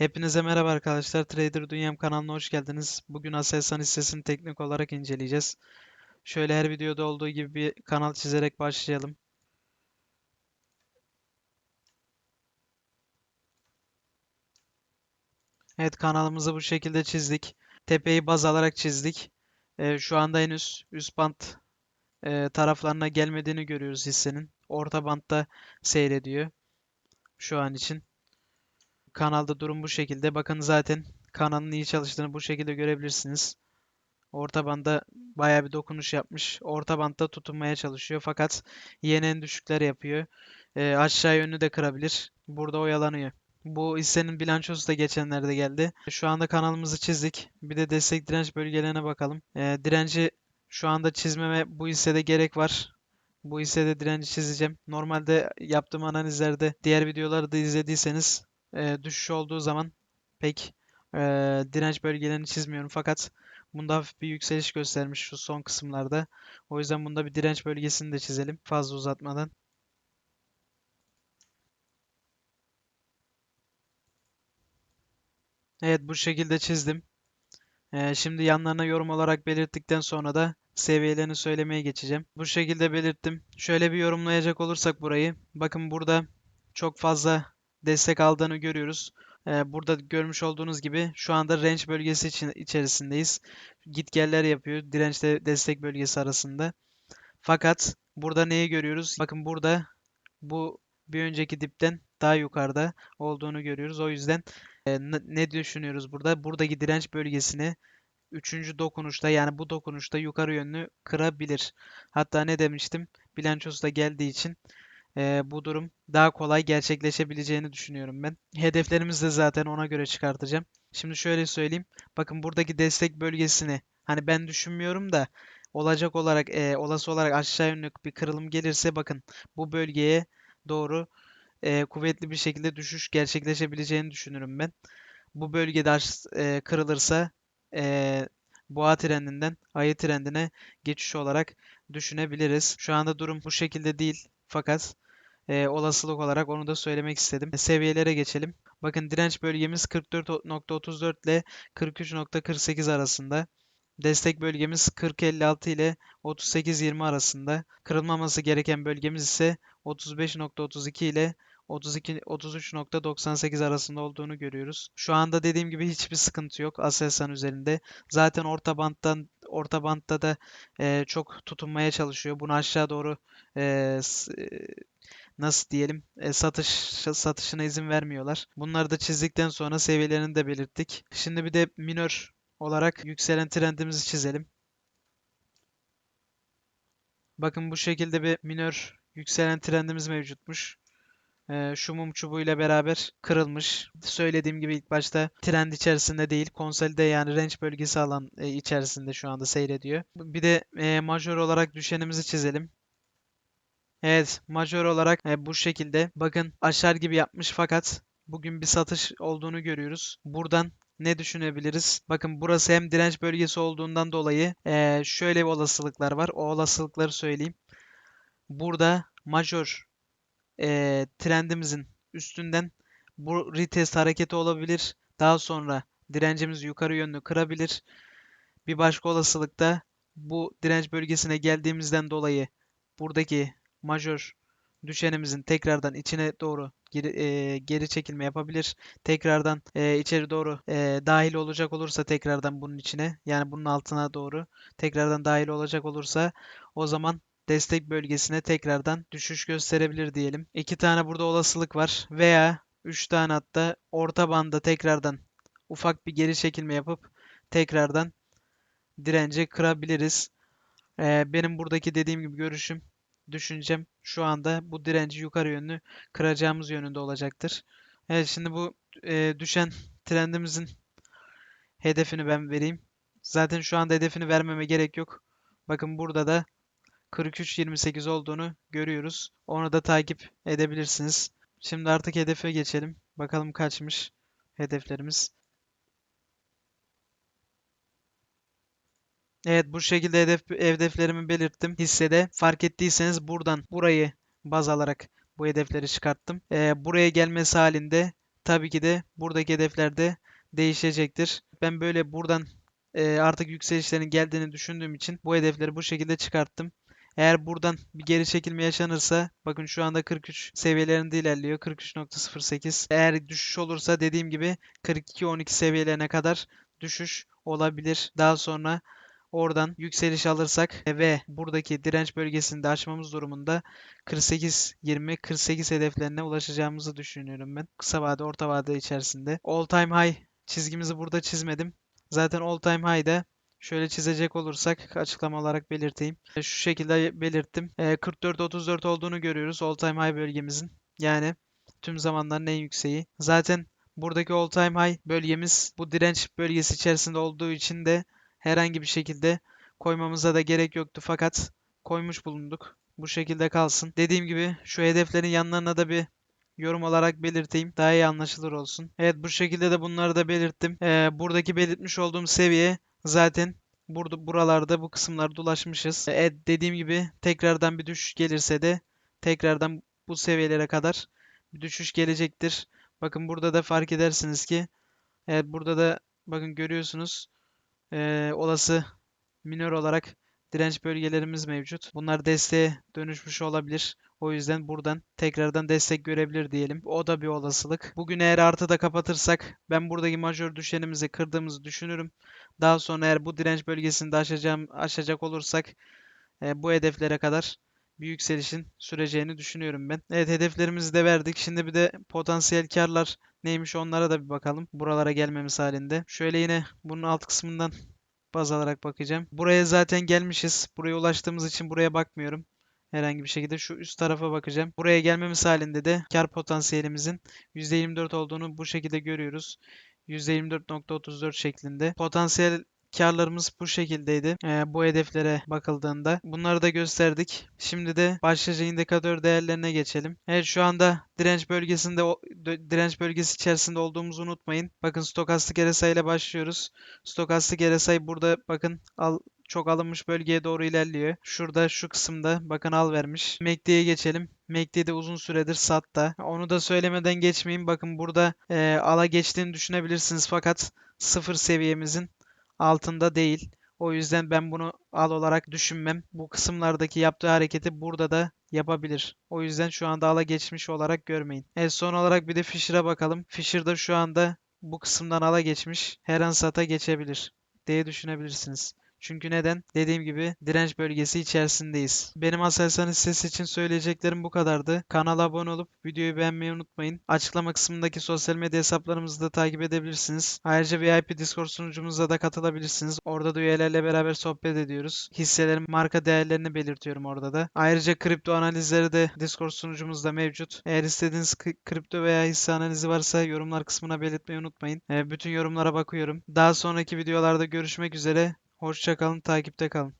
Hepinize merhaba arkadaşlar. Trader Dünyam kanalına hoş geldiniz. Bugün Aselsan hissesini teknik olarak inceleyeceğiz. Şöyle her videoda olduğu gibi bir kanal çizerek başlayalım. Evet kanalımızı bu şekilde çizdik. Tepeyi baz alarak çizdik. Ee, şu anda henüz üst bant e, taraflarına gelmediğini görüyoruz hissenin. Orta bantta seyrediyor şu an için. Kanalda durum bu şekilde. Bakın zaten kanalın iyi çalıştığını bu şekilde görebilirsiniz. Orta banda bayağı bir dokunuş yapmış. Orta bantta tutunmaya çalışıyor fakat yeni en düşükler yapıyor. Ee, aşağı yönlü de kırabilir. Burada oyalanıyor. Bu hissenin bilançosu da geçenlerde geldi. Şu anda kanalımızı çizdik. Bir de destek direnç bölgelerine bakalım. Ee, direnci şu anda çizmeme bu hissede gerek var. Bu hissede direnci çizeceğim. Normalde yaptığım analizlerde diğer videoları da izlediyseniz e, düşüş olduğu zaman pek e, direnç bölgelerini çizmiyorum. Fakat bunda hafif bir yükseliş göstermiş şu son kısımlarda. O yüzden bunda bir direnç bölgesini de çizelim fazla uzatmadan. Evet bu şekilde çizdim. E, şimdi yanlarına yorum olarak belirttikten sonra da seviyelerini söylemeye geçeceğim. Bu şekilde belirttim. Şöyle bir yorumlayacak olursak burayı. Bakın burada çok fazla destek aldığını görüyoruz. Ee, burada görmüş olduğunuz gibi şu anda range bölgesi için içerisindeyiz. Gitgeller yapıyor dirençle destek bölgesi arasında. Fakat burada neyi görüyoruz? Bakın burada bu bir önceki dipten daha yukarıda olduğunu görüyoruz. O yüzden e, ne düşünüyoruz burada? Buradaki direnç bölgesini üçüncü dokunuşta yani bu dokunuşta yukarı yönlü kırabilir. Hatta ne demiştim? Bilançosu da geldiği için e, bu durum daha kolay gerçekleşebileceğini düşünüyorum ben. Hedeflerimizi de zaten ona göre çıkartacağım. Şimdi şöyle söyleyeyim. Bakın buradaki destek bölgesini hani ben düşünmüyorum da olacak olarak e, olası olarak aşağı yönlü bir kırılım gelirse bakın bu bölgeye doğru e, kuvvetli bir şekilde düşüş gerçekleşebileceğini düşünürüm ben. Bu bölgede e, kırılırsa e, boğa trendinden ayı trendine geçiş olarak düşünebiliriz. Şu anda durum bu şekilde değil. Fakat e, olasılık olarak onu da söylemek istedim. Seviyelere geçelim. Bakın direnç bölgemiz 44.34 ile 43.48 arasında. Destek bölgemiz 40.56 ile 38.20 arasında. Kırılmaması gereken bölgemiz ise 35.32 ile 32 33.98 arasında olduğunu görüyoruz. Şu anda dediğim gibi hiçbir sıkıntı yok Aselsan üzerinde. Zaten orta banttan orta bantta da e, çok tutunmaya çalışıyor. Bunu aşağı doğru e, nasıl diyelim e, satış satışına izin vermiyorlar. Bunları da çizdikten sonra seviyelerini de belirttik. Şimdi bir de minör olarak yükselen trendimizi çizelim. Bakın bu şekilde bir minör yükselen trendimiz mevcutmuş. Ee, şu mum çubuğuyla beraber kırılmış. Söylediğim gibi ilk başta trend içerisinde değil, konsolide yani range bölgesi alan e, içerisinde şu anda seyrediyor. Bir de e, majör olarak düşenimizi çizelim. Evet, majör olarak e, bu şekilde. Bakın aşar gibi yapmış fakat bugün bir satış olduğunu görüyoruz. Buradan ne düşünebiliriz? Bakın burası hem direnç bölgesi olduğundan dolayı e, şöyle bir olasılıklar var. O olasılıkları söyleyeyim. Burada majör e, trendimizin üstünden bu retest hareketi olabilir. Daha sonra direncimiz yukarı yönlü kırabilir. Bir başka olasılıkta bu direnç bölgesine geldiğimizden dolayı buradaki majör düşenimizin tekrardan içine doğru geri, e, geri çekilme yapabilir. Tekrardan e, içeri doğru e, dahil olacak olursa tekrardan bunun içine yani bunun altına doğru tekrardan dahil olacak olursa o zaman destek bölgesine tekrardan düşüş gösterebilir diyelim. İki tane burada olasılık var veya üç tane hatta orta banda tekrardan ufak bir geri çekilme yapıp tekrardan dirence kırabiliriz. Ee, benim buradaki dediğim gibi görüşüm, düşüncem şu anda bu direnci yukarı yönlü kıracağımız yönünde olacaktır. Evet şimdi bu e, düşen trendimizin hedefini ben vereyim. Zaten şu anda hedefini vermeme gerek yok. Bakın burada da 43.28 olduğunu görüyoruz. Onu da takip edebilirsiniz. Şimdi artık hedefe geçelim. Bakalım kaçmış hedeflerimiz. Evet bu şekilde hedef, hedeflerimi belirttim hissede. Fark ettiyseniz buradan burayı baz alarak bu hedefleri çıkarttım. Ee, buraya gelmesi halinde tabii ki de buradaki hedefler de değişecektir. Ben böyle buradan e, artık yükselişlerin geldiğini düşündüğüm için bu hedefleri bu şekilde çıkarttım. Eğer buradan bir geri çekilme yaşanırsa bakın şu anda 43 seviyelerinde ilerliyor. 43.08. Eğer düşüş olursa dediğim gibi 42-12 seviyelerine kadar düşüş olabilir. Daha sonra oradan yükseliş alırsak ve buradaki direnç bölgesinde aşmamız durumunda 48-20-48 hedeflerine ulaşacağımızı düşünüyorum ben. Kısa vade, orta vade içerisinde. All time high çizgimizi burada çizmedim. Zaten all time high'da şöyle çizecek olursak açıklama olarak belirteyim. E, Şu şekilde belirttim. E, 44-34 olduğunu görüyoruz all time high bölgemizin. Yani tüm zamanların en yükseği. Zaten buradaki all time high bölgemiz bu direnç bölgesi içerisinde olduğu için de herhangi bir şekilde koymamıza da gerek yoktu fakat koymuş bulunduk. Bu şekilde kalsın. Dediğim gibi şu hedeflerin yanlarına da bir yorum olarak belirteyim. Daha iyi anlaşılır olsun. Evet bu şekilde de bunları da belirttim. Ee, buradaki belirtmiş olduğum seviye zaten burada buralarda bu kısımlarda ulaşmışız. Evet dediğim gibi tekrardan bir düşüş gelirse de tekrardan bu seviyelere kadar bir düşüş gelecektir. Bakın burada da fark edersiniz ki evet burada da bakın görüyorsunuz ee, olası minör olarak direnç bölgelerimiz mevcut. Bunlar desteğe dönüşmüş olabilir. O yüzden buradan tekrardan destek görebilir diyelim. O da bir olasılık. Bugün eğer artıda kapatırsak ben buradaki majör düşenimizi kırdığımızı düşünürüm. Daha sonra eğer bu direnç bölgesini de aşacağım, aşacak olursak e, bu hedeflere kadar bir yükselişin süreceğini düşünüyorum ben. Evet hedeflerimizi de verdik. Şimdi bir de potansiyel karlar neymiş onlara da bir bakalım. Buralara gelmemiz halinde. Şöyle yine bunun alt kısmından baz alarak bakacağım. Buraya zaten gelmişiz. Buraya ulaştığımız için buraya bakmıyorum. Herhangi bir şekilde şu üst tarafa bakacağım. Buraya gelmemiz halinde de kar potansiyelimizin %24 olduğunu bu şekilde görüyoruz. %24.34 şeklinde. Potansiyel karlarımız bu şekildeydi. Ee, bu hedeflere bakıldığında. Bunları da gösterdik. Şimdi de başlıca indikatör değerlerine geçelim. Evet şu anda direnç bölgesinde direnç bölgesi içerisinde olduğumuzu unutmayın. Bakın stokastik RSI ile başlıyoruz. Stokastik RSI burada bakın al, çok alınmış bölgeye doğru ilerliyor. Şurada şu kısımda bakın al vermiş. MACD'ye geçelim. MACD de uzun süredir satta. Onu da söylemeden geçmeyeyim. Bakın burada e, ala geçtiğini düşünebilirsiniz fakat sıfır seviyemizin altında değil. O yüzden ben bunu al olarak düşünmem. Bu kısımlardaki yaptığı hareketi burada da yapabilir. O yüzden şu anda ala geçmiş olarak görmeyin. Evet son olarak bir de Fisher'a bakalım. Fisher da şu anda bu kısımdan ala geçmiş. Her an sata geçebilir diye düşünebilirsiniz. Çünkü neden? Dediğim gibi direnç bölgesi içerisindeyiz. Benim Aselsan hissesi için söyleyeceklerim bu kadardı. Kanala abone olup videoyu beğenmeyi unutmayın. Açıklama kısmındaki sosyal medya hesaplarımızı da takip edebilirsiniz. Ayrıca VIP Discord sunucumuza da katılabilirsiniz. Orada da üyelerle beraber sohbet ediyoruz. Hisselerin marka değerlerini belirtiyorum orada da. Ayrıca kripto analizleri de Discord sunucumuzda mevcut. Eğer istediğiniz kri- kripto veya hisse analizi varsa yorumlar kısmına belirtmeyi unutmayın. Ee, bütün yorumlara bakıyorum. Daha sonraki videolarda görüşmek üzere. Hoşça kalın, takipte kalın.